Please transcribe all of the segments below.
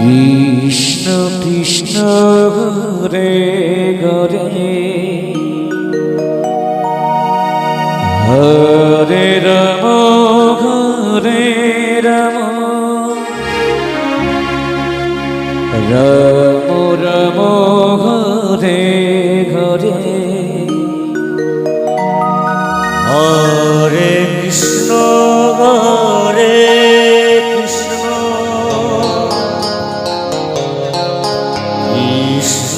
কৃষ্ণ কৃষ্ণ রে গরে। হরে রাম হরে রাম। রাম রাম হরে হরে হরে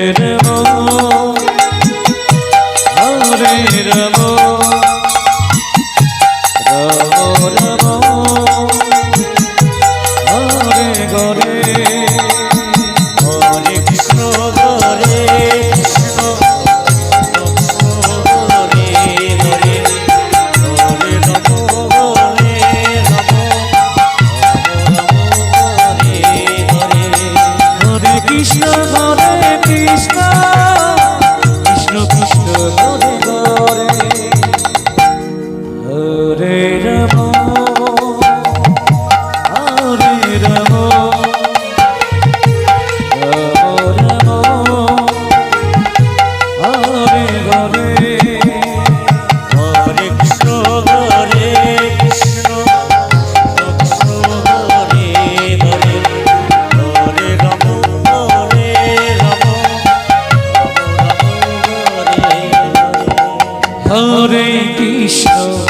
Yeah. কৃষ্ণ